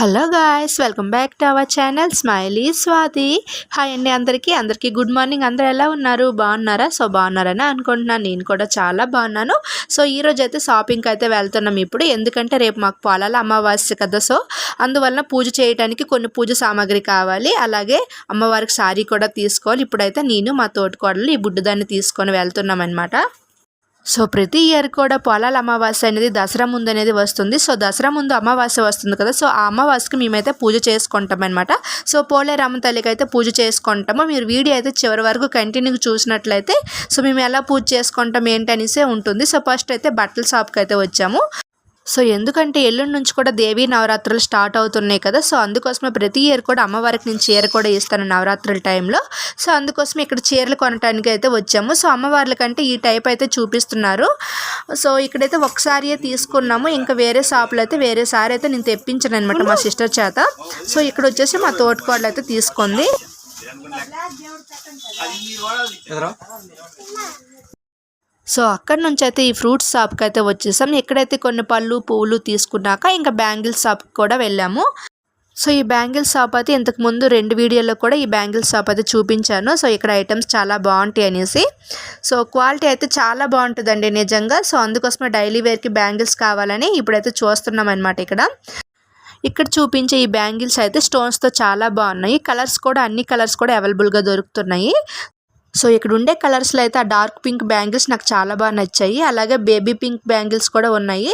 Hello guys welcome back to our channel Smiley Swathi. Hi అండి అందరికీ. అందరికీ good morning. అందరూ ఎలా ఉన్నారు? బాగున్నారా? సో బాగున్నారని అనుకుంటున్నాను. నేను కూడా చాలా బాగున్నాను. సో ఈ అయితే షాపింగ్కి అయితే వెళ్తున్నాం ఇప్పుడు. ఎందుకంటే రేపు మాకు పొలాల అమావాస్య కదా. సో అందువలన పూజ చేయడానికి కొన్ని పూజ సామాగ్రి కావాలి. అలాగే అమ్మవారికి శారీ కూడా తీసుకోవాలి. ఇప్పుడైతే నేను మా తోటికోడలు ఈ బుడ్డదాన్ని తీసుకొని వెళ్తున్నాం అనమాట సో ప్రతి ఇయర్ కూడా పొలాల అమావాస్య అనేది దసరా ముందు అనేది వస్తుంది. సో దసరా ముందు అమావాస్య వస్తుంది కదా సో ఆ అమావాస్యకి మేమైతే పూజ చేసుకుంటాం అనమాట సో పోలేరమ్మ తల్లికి అయితే పూజ చేసుకుంటాము. మీరు వీడియో అయితే చివరి వరకు కంటిన్యూ చూసినట్లయితే సో మేము ఎలా పూజ చేసుకుంటాం ఏంటనేసే ఉంటుంది. సో ఫస్ట్ అయితే బట్టల షాప్కి అయితే వచ్చాము. సో ఎందుకంటే ఎల్లుండి నుంచి కూడా దేవీ నవరాత్రులు స్టార్ట్ అవుతున్నాయి కదా సో అందుకోసమే ప్రతి ఇయర్ కూడా అమ్మవారికి నేను చీర కూడా ఇస్తాను నవరాత్రుల టైంలో. సో అందుకోసం ఇక్కడ చీరలు కొనడానికి అయితే వచ్చాము. సో అమ్మవార్ల కంటే ఈ టైప్ అయితే చూపిస్తున్నారు. సో ఇక్కడైతే ఒకసారియే తీసుకున్నాము. ఇంకా వేరే షాపులు అయితే వేరే సారి అయితే నేను తెప్పించాను అనమాట మా సిస్టర్ చేత. సో ఇక్కడ వచ్చేసి మా తోటకోడలు అయితే తీసుకుంది. సో అక్కడ నుంచి అయితే ఈ ఫ్రూట్స్ షాప్కి అయితే వచ్చేసాం. ఎక్కడైతే కొన్ని పళ్ళు పువ్వులు తీసుకున్నాక ఇంకా బ్యాంగిల్ షాప్కి కూడా వెళ్ళాము. సో ఈ బ్యాంగిల్ షాప్ అయితే ఇంతకు ముందు రెండు వీడియోలో కూడా ఈ బ్యాంగిల్ షాప్ అయితే చూపించాను. సో ఇక్కడ ఐటమ్స్ చాలా బాగుంటాయి అనేసి. సో క్వాలిటీ అయితే చాలా బాగుంటుందండి నిజంగా. సో అందుకోసమే డైలీ వేర్కి బ్యాంగిల్స్ కావాలని ఇప్పుడైతే చూస్తున్నాం అనమాట ఇక్కడ. ఇక్కడ చూపించే ఈ బ్యాంగిల్స్ అయితే స్టోన్స్తో చాలా బాగున్నాయి. కలర్స్ కూడా అన్ని కలర్స్ కూడా అవైలబుల్గా దొరుకుతున్నాయి. సో ఇక్కడ ఉండే కలర్స్లో అయితే ఆ డార్క్ పింక్ బ్యాంగిల్స్ నాకు చాలా బాగా నచ్చాయి. అలాగే బేబీ పింక్ బ్యాంగిల్స్ కూడా ఉన్నాయి.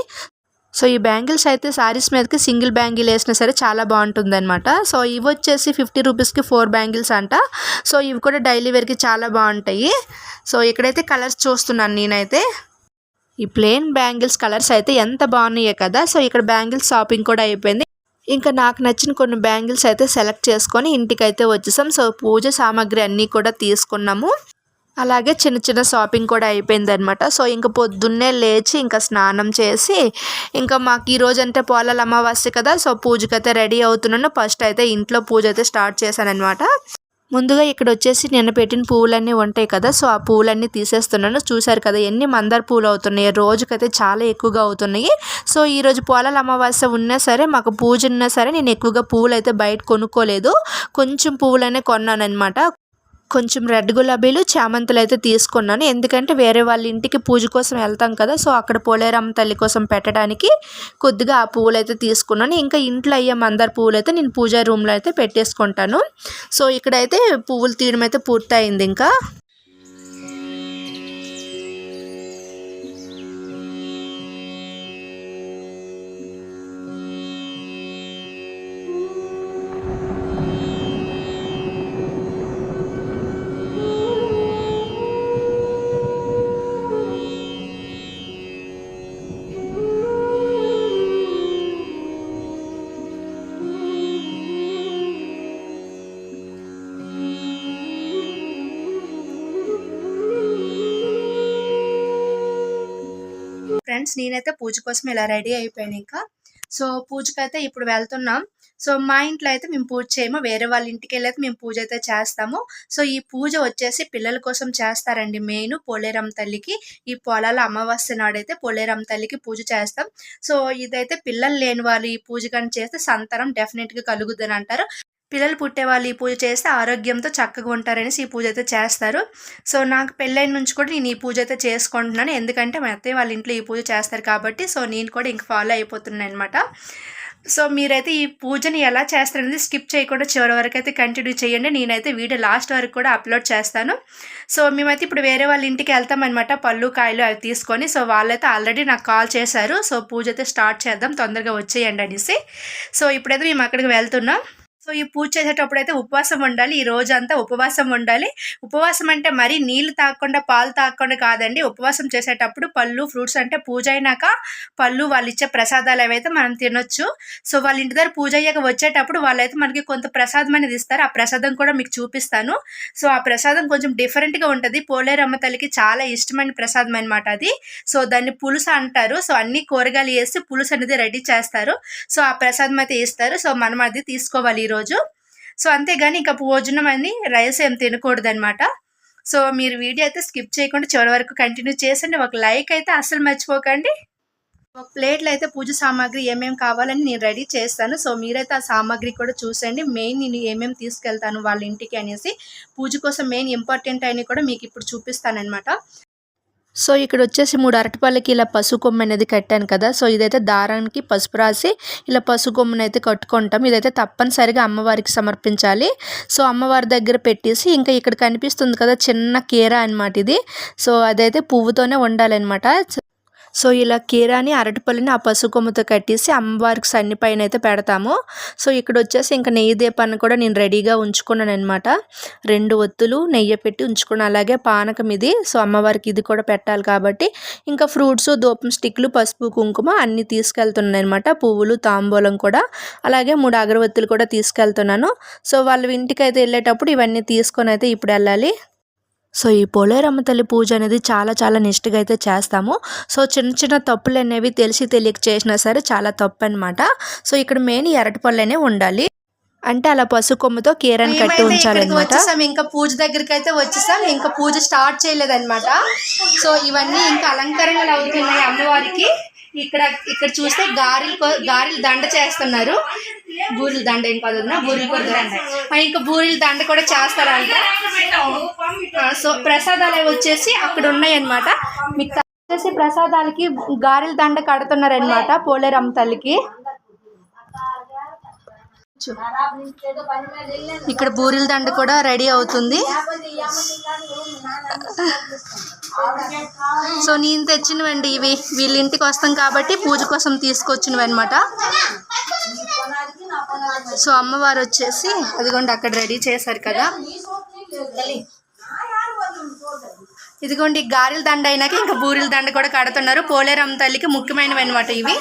సో ఈ బ్యాంగిల్స్ అయితే శారీస్ మీదకి సింగిల్ బ్యాంగిల్ వేసినా సరే చాలా బాగుంటుంది అనమాట సో ఇవి వచ్చేసి ఫిఫ్టీ రూపీస్కి ఫోర్ బ్యాంగిల్స్ అంట. సో ఇవి కూడా డైలీ వేర్కి చాలా బాగుంటాయి. సో ఇక్కడైతే కలర్స్ చూస్తున్నాను నేనైతే. ఈ ప్లెయిన్ బ్యాంగిల్స్ కలర్స్ అయితే ఎంత బాగున్నాయో కదా. సో ఇక్కడ బ్యాంగిల్స్ షాపింగ్ కూడా అయిపోయింది. ఇంకా నాకు నచ్చిన కొన్ని బ్యాంగిల్స్ అయితే సెలెక్ట్ చేసుకొని ఇంటికైతే వచ్చేసాం. సో పూజ సామాగ్రి అన్నీ కూడా తీసుకున్నాము. అలాగే చిన్న చిన్న షాపింగ్ కూడా అయిపోయింది అనమాట సో ఇంకా పొద్దున్నే లేచి ఇంకా స్నానం చేసి ఇంకా మాకు ఈరోజు అంటే పోలాల అమావాస్య కదా సో పూజకైతే రెడీ అవుతున్నాను. ఫస్ట్ అయితే ఇంట్లో పూజ అయితే స్టార్ట్ చేశాను అనమాట ముందుగా ఇక్కడ వచ్చేసి నిన్న పెట్టిన పువ్వులన్నీ ఉంటాయి కదా సో ఆ పువ్వులన్నీ తీసేస్తున్నాను. చూసారు కదా ఎన్ని మందార పువ్వులు అవుతున్నాయి. రోజుకైతే చాలా ఎక్కువగా అవుతున్నాయి. సో ఈరోజు పొలాల అమావాస్య ఉన్నా సరే మాకు పూజ ఉన్నా సరే నేను ఎక్కువగా పువ్వులు అయితే బయట కొనుక్కోలేదు. కొంచెం పువ్వులనే కొన్నాను అనమాట కొంచెం రెడ్ గులాబీలు చామంతులు అయితే తీసుకున్నాను. ఎందుకంటే వేరే వాళ్ళ ఇంటికి పూజ కోసం వెళ్తాం కదా సో అక్కడ పోలేరమ్మ తల్లి కోసం పెట్టడానికి కొద్దిగా ఆ పువ్వులు అయితే తీసుకున్నాను. ఇంకా ఇంట్లో అయ్యే మందార పువ్వులు అయితే నేను పూజా రూమ్లో అయితే పెట్టేసుకుంటాను. సో ఇక్కడైతే పువ్వులు తీయడం అయితే పూర్తయింది ఇంకా. ఫ్రెండ్స్ నేనైతే పూజ కోసం ఇలా రెడీ అయిపోయాను ఇంకా. సో పూజకైతే ఇప్పుడు వెళ్తున్నాం. సో మా ఇంట్లో అయితే మేము పూజ చేయము. వేరే వాళ్ళ ఇంటికి వెళ్ళైతే మేము పూజ అయితే చేస్తాము. సో ఈ పూజ వచ్చేసి పిల్లల కోసం చేస్తారండి మెయిన్ పోలేరమ్మ తల్లికి. ఈ పొలాల అమావాస్య నాడైతే పోలేరమ్మ తల్లికి పూజ చేస్తాం. సో ఇదైతే పిల్లలు లేని వాళ్ళు ఈ పూజ కానీ చేస్తే సంతానం డెఫినెట్గా కలుగుద్దని అంటారు. పిల్లలు పుట్టే వాళ్ళు ఈ పూజ చేస్తే ఆరోగ్యంతో చక్కగా ఉంటారనేసి ఈ పూజ అయితే చేస్తారు. సో నాకు పెళ్ళైన నుంచి కూడా నేను ఈ పూజ అయితే చేసుకుంటున్నాను. ఎందుకంటే మా అత్తయ్య వాళ్ళ ఇంట్లో ఈ పూజ చేస్తారు కాబట్టి సో నేను కూడా ఇంక ఫాలో అయిపోతున్నాను అనమాట సో మీరైతే ఈ పూజని ఎలా చేస్తారనేది స్కిప్ చేయకుండా చివరి వరకు అయితే కంటిన్యూ చేయండి. నేనైతే వీడియో లాస్ట్ వరకు కూడా అప్లోడ్ చేస్తాను. సో మేమైతే ఇప్పుడు వేరే వాళ్ళ ఇంటికి వెళ్తామన్నమాట. పళ్ళు కాయలు అవి తీసుకొని సో వాళ్ళైతే ఆల్రెడీ నాకు కాల్ చేశారు. సో పూజ అయితే స్టార్ట్ చేద్దాం తొందరగా వచ్చేయండి అనేసి. సో ఇప్పుడైతే మేము అక్కడికి వెళ్తున్నాం. సో ఈ పూజ చేసేటప్పుడు అయితే ఉపవాసం ఉండాలి. ఈ రోజంతా ఉపవాసం ఉండాలి. ఉపవాసం అంటే మరీ నీళ్ళు తాగకుండా పాలు తాగకుండా కాదండి. ఉపవాసం చేసేటప్పుడు పళ్ళు ఫ్రూట్స్ అంటే పూజ అయినాక పళ్ళు వాళ్ళు ఇచ్చే ప్రసాదాలు ఏవైతే మనం తినొచ్చు. సో వాళ్ళ ఇంటి దగ్గర పూజ అయ్యాక వచ్చేటప్పుడు వాళ్ళైతే మనకి కొంత ప్రసాదం అనేది ఇస్తారు. ఆ ప్రసాదం కూడా మీకు చూపిస్తాను. సో ఆ ప్రసాదం కొంచెం డిఫరెంట్గా ఉంటుంది. పోలేరమ్మ తల్లికి చాలా ఇష్టమైన ప్రసాదం అనమాట అది. సో దాన్ని పులుసు అంటారు. సో అన్ని కూరగాయలు వేసి పులుసు అనేది రెడీ చేస్తారు. సో ఆ ప్రసాదం అయితే ఇస్తారు. సో మనం అది తీసుకోవాలి ఈరోజు రోజు సో అంతేగాని ఇంకా భోజనం అని రైస్ ఏం తినకూడదు అనమాట సో మీరు వీడియో అయితే స్కిప్ చేయకుండా చివరి వరకు కంటిన్యూ చేసండి. ఒక లైక్ అయితే అస్సలు మర్చిపోకండి. ఒక ప్లేట్లో అయితే పూజ సామాగ్రి ఏమేమి కావాలని నేను రెడీ చేస్తాను. సో మీరైతే ఆ సామాగ్రి కూడా చూసండి. మెయిన్ నేను ఏమేమి తీసుకెళ్తాను వాళ్ళ ఇంటికి అనేసి పూజ కోసం మెయిన్ ఇంపార్టెంట్ అయినవి కూడా మీకు ఇప్పుడు చూపిస్తానమాట సో ఇక్కడ వచ్చేసి మూడు అరటిపళ్ళకి ఇలా పసుపు కొమ్మ అనేది కట్టాను కదా. సో ఇదైతే దారానికి పసుపు రాసి ఇలా పసుపు కొమ్మను అయితే కట్టుకుంటాం. ఇదైతే తప్పనిసరిగా అమ్మవారికి సమర్పించాలి. సో అమ్మవారి దగ్గర పెట్టేసి ఇంకా ఇక్కడ కనిపిస్తుంది కదా చిన్న కీర అనమాట ఇది. సో అదైతే పువ్వుతోనే ఉండాలన్నమాట సో ఇలా కీరాని అరటిపల్లిని ఆ పసుకొమ్మతో కట్టేసి అమ్మవారికి సన్ని పైన అయితే పెడతాము. సో ఇక్కడ వచ్చేసి ఇంకా నెయ్యి దీపాన్ని కూడా నేను రెడీగా ఉంచుకున్నాను అనమాట రెండు ఒత్తులు నెయ్యి పెట్టి ఉంచుకున్నాను అలాగే పానకం ఇది. సో అమ్మవారికి ఇది కూడా పెట్టాలి కాబట్టి ఇంకా ఫ్రూట్స్ దూపం స్టిక్లు పసుపు కుంకుమ అన్నీ తీసుకెళ్తున్నాయి అనమాట పువ్వులు తాంబూలం కూడా. అలాగే మూడు అగరవత్తులు కూడా తీసుకెళ్తున్నాను. సో వాళ్ళ ఇంటికి అయితే వెళ్ళేటప్పుడు ఇవన్నీ తీసుకొని అయితే ఇప్పుడు వెళ్ళాలి. సో ఈ పోలేరమ్మ తల్లి పూజ అనేది చాలా చాలా నిష్ఠగా అయితే చేస్తాము. సో చిన్న చిన్న తప్పులు అనేవి తెలిసి తెలియక చేసినా సరే చాలా తప్పు అనమాట సో ఇక్కడ మెయిన్ అరటిపళ్ళనే ఉండాలి. అంటే అలా పసుపు కొమ్ముతో కీరని కట్టి ఉంచాలన్నమాట. ఇంకా పూజ దగ్గరికి అయితే వచ్చేసాం. ఇంకా పూజ స్టార్ట్ చేయలేదన్నమాట. సో ఇవన్నీ ఇంకా అలంకరణలు అవుతున్నాయి అమ్మవారికి. ఇక్కడ ఇక్కడ చూస్తే గారెలు గారెలు దండ చేస్తున్నారు. బూరెల దండ ఏం కాదు వదినా, బూరెలు కూడా దండ. ఇంకా బూరెల దండ కూడా చేస్తారంట. సో ప్రసాదాలు అవి వచ్చేసి అక్కడ ఉన్నాయి అనమాట మీకు వచ్చేసి ప్రసాదాలకి గారెల దండ కడుతున్నారనమాట పోలేరమ్మ తల్లికి. ఇక్కడ బూరెల దండ కూడా రెడీ అవుతుంది. సో నేను తెచ్చినవండి ఇవి. వీళ్ళ ఇంటికి వస్తాం కాబట్టి పూజ కోసం తీసుకొచ్చినవి అనమాట సో అమ్మవారు వచ్చేసి అదిగోండి అక్కడ రెడీ చేశారు కదా. ఇదిగోండి గారెల దండ అయినాక ఇంకా బూరెల దండ కూడా కడుతున్నారు. పోలేరమ్మ తల్లికి ముఖ్యమైనవి అనమాట ఇవి.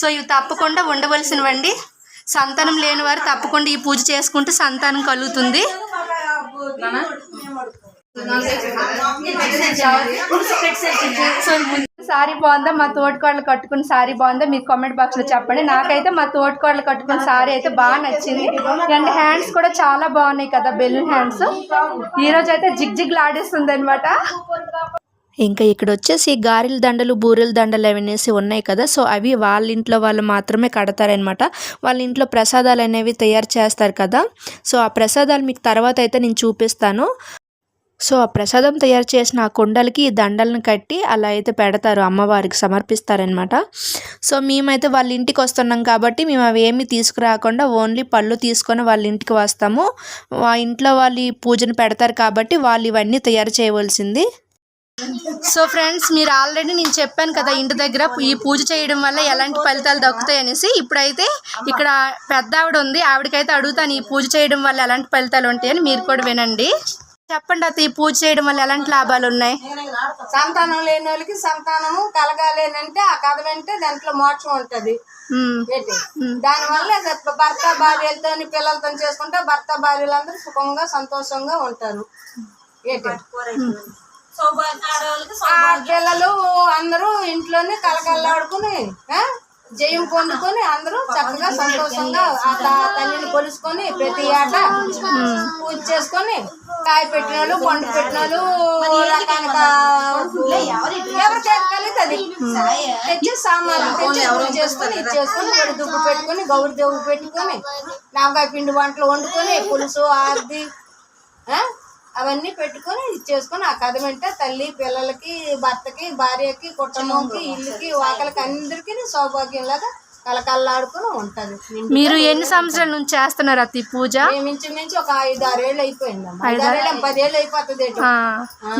సో ఇవి తప్పకుండా ఉండవలసినవండి సంతానం లేని వారు తప్పకుండా ఈ పూజ చేసుకుంటే సంతానం కలుగుతుంది. సారీ బాగుందా? మా తోటికోడలు కట్టుకున్న సారీ బాగుందా? మీరు కామెంట్ బాక్స్లో చెప్పండి. నాకైతే మా తోటికోడలు కట్టుకున్న సారీ అయితే బాగా నచ్చింది. అండ్ హ్యాండ్స్ కూడా చాలా బాగున్నాయి కదా బెలూన్ హ్యాండ్స్ ఈ రోజు అయితే జిగ్ జిగ్ లాడేస్తుంది అనమాట ఇంకా ఇక్కడ వచ్చేసి గారెల దండలు బూరెల దండలు అనేసి ఉన్నాయి కదా. సో అవి వాళ్ళ ఇంట్లో వాళ్ళు మాత్రమే కడతారనమాట వాళ్ళ ఇంట్లో ప్రసాదాలు అనేవి తయారు చేస్తారు కదా. సో ఆ ప్రసాదాలు మీకు తర్వాత అయితే నేను చూపిస్తాను. సో ఆ ప్రసాదం తయారు చేసిన ఆ కుండలకి ఈ దండలను కట్టి అలా అయితే పెడతారు అమ్మవారికి సమర్పిస్తారనమాట సో మేమైతే వాళ్ళ ఇంటికి వస్తున్నాం కాబట్టి మేము అవి ఏమి తీసుకురాకుండా ఓన్లీ పళ్ళు తీసుకొని వాళ్ళ ఇంటికి వస్తాము. ఆ ఇంట్లో వాళ్ళు ఈ పూజను పెడతారు కాబట్టి వాళ్ళు ఇవన్నీ తయారు చేయవలసింది. సో ఫ్రెండ్స్ మీరు ఆల్రెడీ నేను చెప్పాను కదా ఇంటి దగ్గర ఈ పూజ చేయడం వల్ల ఎలాంటి ఫలితాలు దక్కుతాయి అనేసి. ఇప్పుడైతే ఇక్కడ పెద్ద ఆవిడ ఉంది. ఆవిడకైతే అడుగుతాను ఈ పూజ చేయడం వల్ల ఎలాంటి ఫలితాలు ఉంటాయని మీరు కూడా వినండి. చెప్పండి అత్త ఈ పూజ చేయడం వల్ల ఎలాంటి లాభాలు ఉన్నాయి? సంతానం లేని వాళ్ళకి సంతానము కలగాలేనంటే ఆ కథ వింటే దాంట్లో మోక్షం ఉంటది. దాని వల్ల భర్త భార్యలతో పిల్లలతో చేసుకుంటే భర్త భార్యలందరూ సుఖంగా సంతోషంగా ఉంటారు. ఏంటి? ఆ పిల్లలు అందరూ ఇంట్లోనే కలకల్లాడుకుని జయం పొందుకొని అందరూ చక్కగా సంతోషంగా ఆ తల్లిని కొలుసుకొని ప్రతి ఏట పూజ చేసుకొని కాయ పెట్టిన వాళ్ళు పండు పెట్టిన వాళ్ళు? ఎవరి చేతి కలిగితే అది. తెచ్చి సామాన్లు తెచ్చి పూజ చేసుకొని ఇది చేసుకొని వడి దుబ్బు పెట్టుకొని గౌరి దేవుడు పెట్టుకొని నామకాయ పిండి వంటలు వండుకొని పులుసు ఆర్ది? అవన్నీ పెట్టుకొని ఇది చేసుకొని ఆ కథ వెంట తల్లి పిల్లలకి భర్తకి భార్యకి కుటుంబంకి ఇల్లుకి వాకలకి అందరికీ సౌభాగ్యంలాగా కలకల్లాడుకుని ఉంటది. మీరు ఎన్ని సంవత్సరాల నుంచి చేస్తున్నారు అత్త ఈ పూజ? మేము ఇంచుమించు ఒక ఐదు ఆరేళ్ళు అయిపోయిందమ్మా. ఐదారేళ్ళు. పదేళ్ళు అయిపోతుంది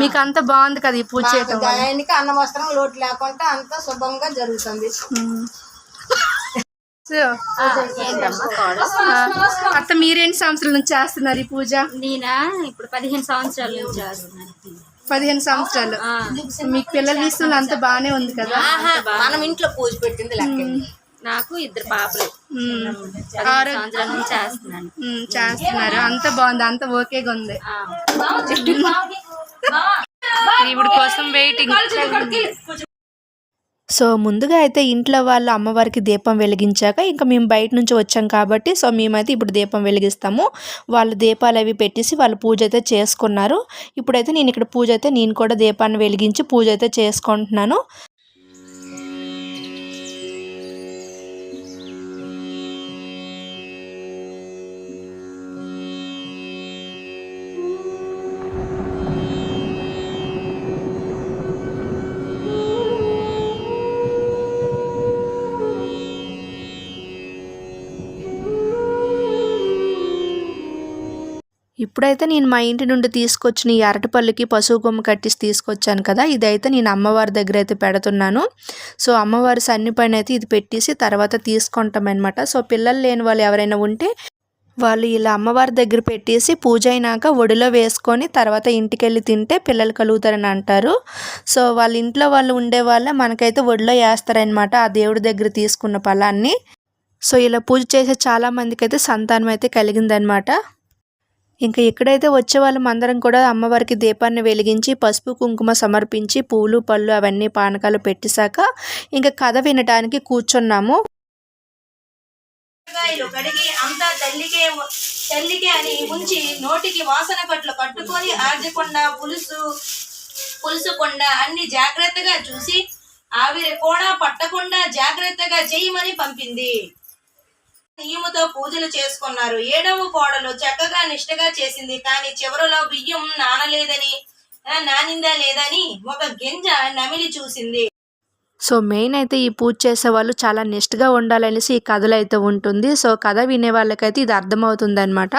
మీకు అంత బాగుంది కదా ఈ పూజ ఆయనకి అన్న వస్త్రం లోటు లేకుండా అంతా శుభంగా జరుగుతుంది. అత్త మీరేంటి సంవత్సరాల నుంచి చేస్తున్నారు ఈ పూజ? నేనా? ఇప్పుడు పదిహేను సంవత్సరాల నుంచి చేస్తున్నాను. పదిహేను సంవత్సరాలు. మీకు పిల్లల విషయంలో అంత బాగానే ఉంది కదా? మనం ఇంట్లో పూజ పెట్టింది లెక్క. నాకు ఇద్దరు పాపలు. సంవత్సరాల నుంచి చేస్తున్నాను. చేస్తున్నారు. అంత బాగుంది. అంత ఓకేగా ఉంది. ఈవిడ కోసం వెయిటింగ్ సో ముందుగా అయితే ఇంట్లో వాళ్ళు అమ్మవారికి దీపం వెలిగించాక ఇంకా మేము బయట నుంచి వచ్చాం కాబట్టి సో మేమైతే ఇప్పుడు దీపం వెలిగిస్తాము. వాళ్ళు దీపాలు అవి పెట్టేసి వాళ్ళు పూజ అయితే చేసుకున్నారు. ఇప్పుడైతే నేను ఇక్కడ పూజ అయితే నేను కూడా దీపాన్ని వెలిగించి పూజ అయితే చేసుకుంటున్నాను. ఇప్పుడైతే నేను మా ఇంటి నుండి తీసుకొచ్చిన ఈ అరటిపళ్ళుకి పశువు కొమ్ము కట్టేసి తీసుకొచ్చాను కదా ఇదైతే నేను అమ్మవారి దగ్గర అయితే పెడుతున్నాను. సో అమ్మవారి సన్ని పైన అయితే ఇది పెట్టేసి తర్వాత తీసుకుంటాం అనమాట సో పిల్లలు లేని వాళ్ళు ఎవరైనా ఉంటే వాళ్ళు ఇలా అమ్మవారి దగ్గర పెట్టేసి పూజ అయినాక ఒడిలో వేసుకొని తర్వాత ఇంటికి వెళ్ళి తింటే పిల్లలు కలుగుతారని అంటారు. సో వాళ్ళ ఇంట్లో వాళ్ళు ఉండే వాళ్ళే మనకైతే ఒడిలో వేస్తారనమాట ఆ దేవుడి దగ్గర తీసుకున్న ఫలాన్ని సో ఇలా పూజ చేసే చాలా మందికి అయితే సంతానం అయితే కలిగిందనమాట ఇంకా ఎక్కడైతే వచ్చే వాళ్ళం అందరం కూడా అమ్మవారికి దీపాన్ని వెలిగించి పసుపు కుంకుమ సమర్పించి పూలు పళ్ళు అవన్నీ పానకాలు పెట్టేశాక ఇంకా కథ వినటానికి కూర్చున్నాము. కడిగి అంతా తల్లికే తల్లికే అని ఉంచి నోటికి వాసన కట్లు కట్టుకొని ఆర్జకొండ పులుసు పులుసుకుండా అన్ని జాగ్రత్తగా చూసి ఆవిరి కూడా పట్టకుండా జాగ్రత్తగా చేయమని పంపింది. బియ్యముతో పూజలు చేసుకున్నారు. ఏడవ కోడలు చక్కగా నిష్టగా చేసింది. కానీ చివరిలో బియ్యం నానలేదని నానిందా లేదని ఒక గింజ నమిలి చూసింది. సో మెయిన్ అయితే ఈ పూజ చేసే వాళ్ళు చాలా నిష్ఠగా ఉండాలనేసి ఈ కథలు అయితే ఉంటుంది. సో కథ వినే వాళ్ళకైతే ఇది అర్థమవుతుంది అనమాట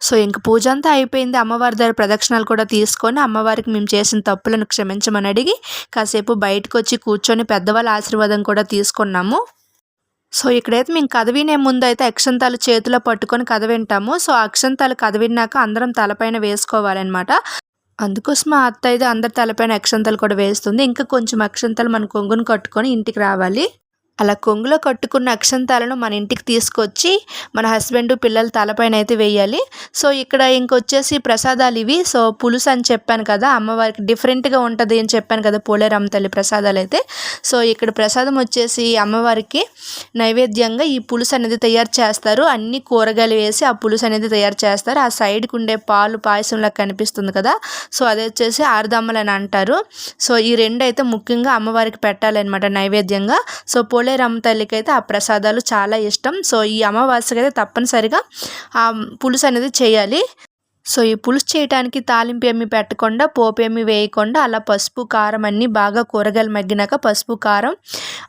సో ఇంక పూజ అంతా అయిపోయింది. అమ్మవారి దగ్గర ప్రదక్షిణాలు కూడా తీసుకొని అమ్మవారికి మేము చేసిన తప్పులను క్షమించమని అడిగి కాసేపు బయటకు వచ్చి కూర్చొని పెద్దవాళ్ళ ఆశీర్వాదం కూడా తీసుకున్నాము. సో ఇక్కడైతే మేము కథ వినే ముందు అయితే అక్షంతాలు చేతిలో పట్టుకొని కథ వింటాము. సో అక్షంతాలు కథ విన్నాక అందరం తలపైన వేసుకోవాలన్నమాట. అందుకోసం మా అత్త అయితే అందరి తలపైన అక్షంతలు కూడా వేస్తుంది. ఇంకా కొంచెం అక్షంతలు మన కొంగును కట్టుకొని ఇంటికి రావాలి. అలా కొంగులో కట్టుకున్న అక్షంతాలను మన ఇంటికి తీసుకొచ్చి మన హస్బెండ్ పిల్లల తలపైన అయితే వేయాలి. సో ఇక్కడ ఇంకొచ్చేసి ప్రసాదాలు ఇవి. సో పులుసు అని చెప్పాను కదా అమ్మవారికి డిఫరెంట్గా ఉంటుంది అని చెప్పాను కదా పోలేరమ్మ తల్లి ప్రసాదాలు అయితే సో ఇక్కడ ప్రసాదం వచ్చేసి అమ్మవారికి నైవేద్యంగా ఈ పులుసు అనేది తయారు చేస్తారు. అన్ని కూరగాయలు వేసి ఆ పులుసు అనేది తయారు చేస్తారు. ఆ సైడ్కి ఉండే పాలు పాయసంలా కనిపిస్తుంది కదా. సో అది వచ్చేసి ఆరుదమ్మలు అని అంటారు. సో ఈ రెండు అయితే ముఖ్యంగా అమ్మవారికి పెట్టాలన్నమాట నైవేద్యంగా. సో పోలేరమ్మ తల్లికి అయితే ఆ ప్రసాదాలు చాలా ఇష్టం. సో ఈ అమావాస్యకి అయితే తప్పనిసరిగా ఆ పులుసు అనేది చేయాలి. సో ఈ పులుసు చేయడానికి తాలింపు ఏమి పెట్టకుండా పోపు ఏమి వేయకుండా అలా పసుపు కారం అన్నీ బాగా కూరగాయలు మగ్గినాక పసుపు కారం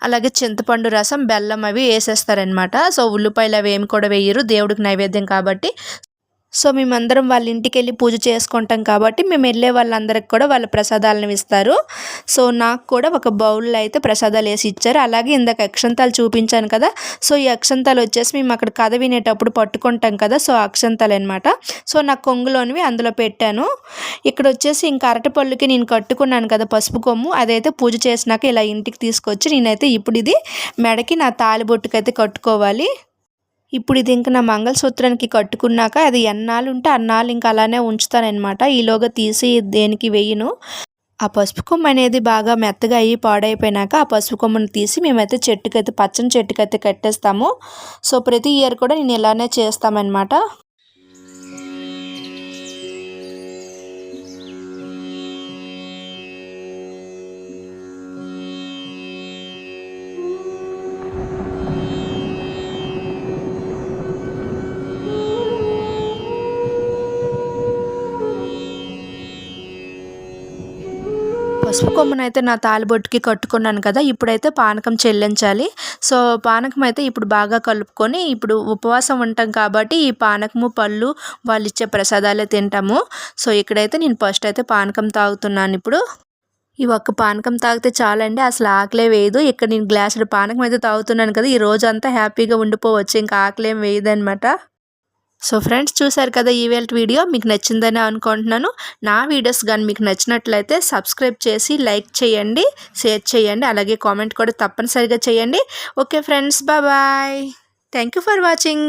అలాగే చింతపండు రసం బెల్లం అవి వేసేస్తారనమాట సో ఉల్లిపాయలు అవి ఏమి కూడా వేయరు. దేవుడికి నైవేద్యం కాబట్టి సో మేమందరం వాళ్ళ ఇంటికి వెళ్ళి పూజ చేసుకుంటాం కాబట్టి మేము వెళ్ళే వాళ్ళందరికి కూడా వాళ్ళ ప్రసాదాలను ఇస్తారు. సో నాకు కూడా ఒక బౌల్లో అయితే ప్రసాదాలు వేసి ఇచ్చారు. అలాగే ఇందాక అక్షంతాలు చూపించాను కదా సో ఈ అక్షంతాలు వచ్చేసి మేము అక్కడ కథ వినేటప్పుడు పట్టుకుంటాం కదా సో అక్షంతాలు అనమాట సో నా కొంగులోనివి అందులో పెట్టాను. ఇక్కడ వచ్చేసి ఇంకా అరటిపళ్ళుకి నేను కట్టుకున్నాను కదా పసుపు కొమ్ము అదైతే పూజ చేసినాక ఇలా ఇంటికి తీసుకొచ్చి నేనైతే ఇప్పుడు ఇది మెడకి నా తాలిబొట్టుకైతే కట్టుకోవాలి. ఇప్పుడు ఇది ఇంకా నా మంగళసూత్రానికి కట్టుకున్నాక అది ఎన్నాళ్ళు ఉంటే అన్నాళ్ళు ఇంకా అలానే ఉంచుతానన్నమాట. ఈలోగా తీసి దేనికి వేయను? ఆ పసుపు కొమ్మ అనేది బాగా మెత్తగా అయ్యి పాడైపోయినాక ఆ పసుపు కొమ్మను తీసి మేమైతే చెట్టుకైతే పచ్చని చెట్టుకైతే కట్టేస్తాము. సో ప్రతి ఇయర్ కూడా నేను ఇలానే చేస్తామన్నమాట. పసుపు కొమ్మనైతే నా తాలిబొట్టుకి కట్టుకున్నాను కదా ఇప్పుడైతే పానకం చెల్లించాలి. సో పానకం అయితే ఇప్పుడు బాగా కలుపుకొని ఇప్పుడు ఉపవాసం ఉంటాం కాబట్టి ఈ పానకము పళ్ళు వాళ్ళు ఇచ్చే ప్రసాదాలే తింటాము. సో ఇక్కడైతే నేను ఫస్ట్ అయితే పానకం తాగుతున్నాను ఇప్పుడు. ఈ ఒక్క పానకం తాగితే చాలండి అసలు ఆకలే వేయదు. ఇక్కడ నేను గ్లాసుడు పానకం అయితే తాగుతున్నాను కదా ఈ రోజంతా హ్యాపీగా ఉండిపోవచ్చు ఇంకా ఆకలేం వేయదనమాట సో ఫ్రెండ్స్ చూసారు కదా ఈవేళ వీడియో మీకు నచ్చిందని అనుకుంటున్నాను. నా వీడియోస్ కానీ మీకు నచ్చినట్లయితే సబ్స్క్రైబ్ చేసి లైక్ చేయండి షేర్ చేయండి అలాగే కామెంట్ కూడా తప్పనిసరిగా చేయండి. Okay friends bye thank you for watching.